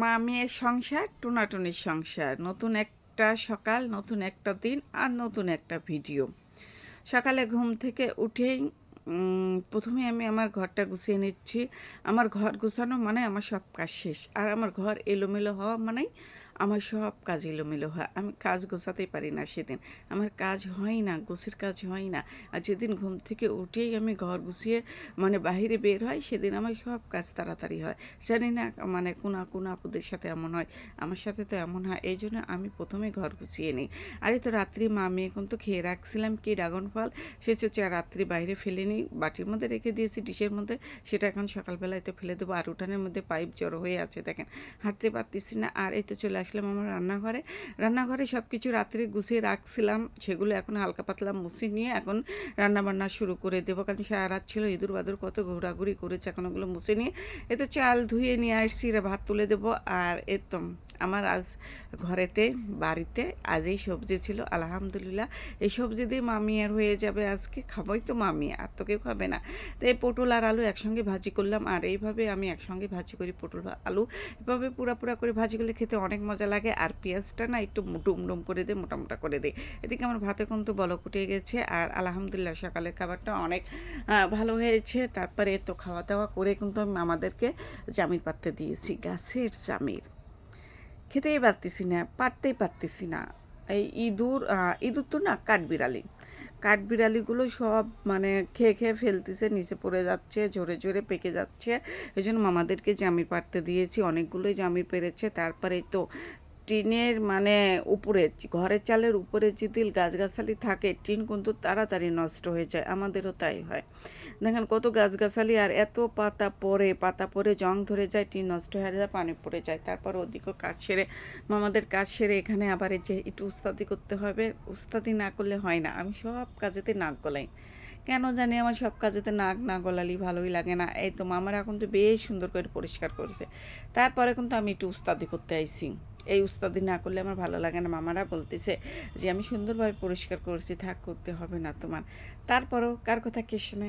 মা মেয়ের সংসার, টুনাটুনির সংসার। নতুন একটা সকাল, নতুন একটা দিন আর নতুন একটা ভিডিও। সকালে ঘুম থেকে উঠেই প্রথমে আমি আমার ঘরটা গুছিয়ে নিচ্ছি। আমার ঘর গুছানো মানে আমার সব কাজ শেষ। আর আমার ঘর এলোমেলো হওয়া মানেই আমার সব কাজ এলোমেলো হয়। আমি কাজ গোছাতেই পারি না সেদিন। আমার কাজ হয় না, গোছের কাজ হয় না। আর যেদিন ঘুম থেকে উঠেই আমি ঘর গুছিয়ে মানে বাইরে বের হয়, সেদিন আমার সব কাজ তাড়াতাড়ি হয়। জানি না মানে কোন কোন আপুদের সাথে এমন হয়, আমার সাথে তো এমন হয়। এই জন্য আমি প্রথমে ঘর গুছিয়ে নিই। আরে তো রাত্রি, মা মেয়ে এখন তো খেয়ে রাখছিলাম কি ড্রাগন ফল সে হচ্ছে রাত্রি বাইরে ফেলে নিই, বাটির মধ্যে রেখে দিয়েছি, ডিশের মধ্যে। সেটা এখন সকালবেলায় তো ফেলে দেবো। আর উঠানের মধ্যে পাইপ জড়ো হয়ে আছে, দেখেন। হাঁটতে পারতেছি না, আর এই তো চলে আসলাম আমার রান্নাঘরে। রান্নাঘরে সব কিছু রাত্রে গুছিয়ে রাখছিলাম। সেগুলো এখন হালকা পাতলা মুছে নিয়ে এখন রান্না বান্না শুরু করে দেবো। কারণ সারা রাত ছিল, ইঁদুর বাদুর কত ঘোরাঘুরি করেছে এখন ওগুলো মুছে নিয়ে। এতে চাল ধুয়ে নিয়ে আসছি ভাত তুলে দেবো। আর এ তো আমার আজ ঘরেতে, বাড়িতে আজ এই সবজি ছিল, আলহামদুলিল্লাহ। এই সবজি দিয়ে মামি আর হয়ে যাবে আজকে, খাবোই তো মামি, আর তো কেউ খাবে না। তো এই পটল আর আলু একসঙ্গে ভাজি করলাম, আর এইভাবে আমি একসঙ্গে ভাজি করি পটল আলু। এভাবে পুরা পুরা করে ভাজি করলে খেতে অনেক মজা লাগে আর পেঁয়াজটা না একটু ডুমডুম ডুম করে দে, মোটামোটা মোটা করে দিই এদিকে আমার ভাতে কিন্তু বলক উঠে গেছে আর আলহামদুলিল্লাহ সকালের খাবারটা অনেক ভালো হয়েছে। তারপরে তো খাওয়া দাওয়া করে কিন্তু আমি আমাদেরকে জামির পাততে দিয়েছি, গাছের জামির। খেতেই পারতেছি না, পারতেই পারতেছি না। এই ইঁদুর ইঁদুর তো না, কাঠবিড়ালি। কাঠবিড়ালিগুলো সব মানে খেয়ে খেয়ে ফেলতেছে, নিচে পড়ে যাচ্ছে, ঝরে ঝরে পেকে যাচ্ছে। এই জন্য মামাদেরকে জামি পাড়তে দিয়েছি, অনেকগুলোই জামি পেরেছে। তারপরে তো টিনের মানে উপরে, ঘরের চালের উপরে যদি গাছগাছালি থাকে, টিন কিন্তু তাড়াতাড়ি নষ্ট হয়ে যায়। আমাদেরও তাই হয়। দেখেন কত গাছগাছালি আর এত পাতা পড়ে পাতা পড়ে জং ধরে যায়, টিন নষ্ট হয়ে যায়, পানি পড়ে যায়। তারপর ওদিকেও কাজ সেরে, মামাদের কাজ সেরে এখানে আবার যে একটু উস্তাদি করতে হবে। উস্তাদি না করলে হয় না। আমি সব কাজেতে নাক গলাই। কেন জানি আমার সব কাজেতে নাক না গলালি ভালোই লাগে না। এই তো মামারা এখন তো বেশ সুন্দর করে পরিষ্কার করেছে। তারপরে কিন্তু আমি একটু উস্তাদি করতে আইছি। এই উস্তাদি না করলে আমার ভালো লাগে না। মামারা বলতেছে যে, আমি সুন্দরভাবে পরিষ্কার করছি, থাক, করতে হবে না তোমার। তারপরও কার কথা কে শোনে?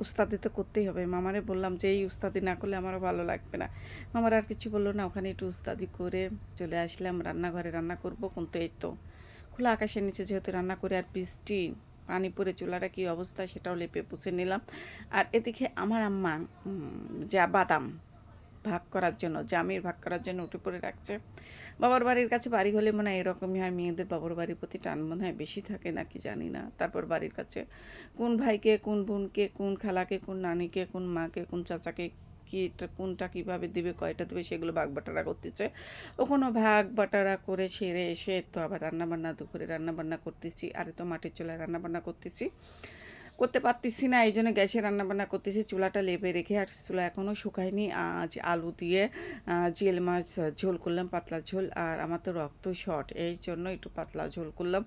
উস্তাদি তো করতেই হবে। মামারে বললাম যে, এই উস্তাদি না করলে আমারও ভালো লাগবে না। মামার আর কিছু বলল না। ওখানে একটু উস্তাদি করে চলে আসলাম। রান্নাঘরে রান্না করব কিন্তু এই তো খোলা আকাশের নিচে যেহেতু রান্না করে আর বৃষ্টি, পানি পড়ে চুলাটা কী অবস্থা সেটাও লেপে পুছে নিলাম। আর এদিকে আমার আম্মা যা বাদাম ভাগ করার জন্য, জামির ভাগ করার জন্য উঠে পড়ে রাখছে। বাবার বাড়ির কাছে বাড়ি হলে মনে হয় এরকমই হয়, মেয়েদের বাবার বাড়ির প্রতি টান মনে হয় বেশি থাকে নাকি জানি না। তারপর বাড়ির কাছে, কোন ভাইকে, কোন বোনকে, কোন খালাকে, কোন নানিকে, কোন মাকে, কোন চাচাকে, কি কোনটা কীভাবে দেবে, কয়টা দেবে, সেগুলো ভাগ বাটারা করতেছে। ওখানে ভাগ বাটারা করে সেরে এসে তো আবার রান্নাবান্না, দুপুরে রান্নাবান্না করতেছি, আর তো মাটির চুলায় রান্নাবান্না করতেছি। করতে পারতেছি না, এই জন্য গ্যাসে রান্নাবান্না করতেছি, চুলাটা লেপে রেখে আর চুলা এখনও শুকায়নি। আজ আলু দিয়ে জেল মাছ ঝোল করলাম, পাতলা ঝোল, আর আমার তো রক্ত শর্ট এই জন্য একটু পাতলা ঝোল করলাম।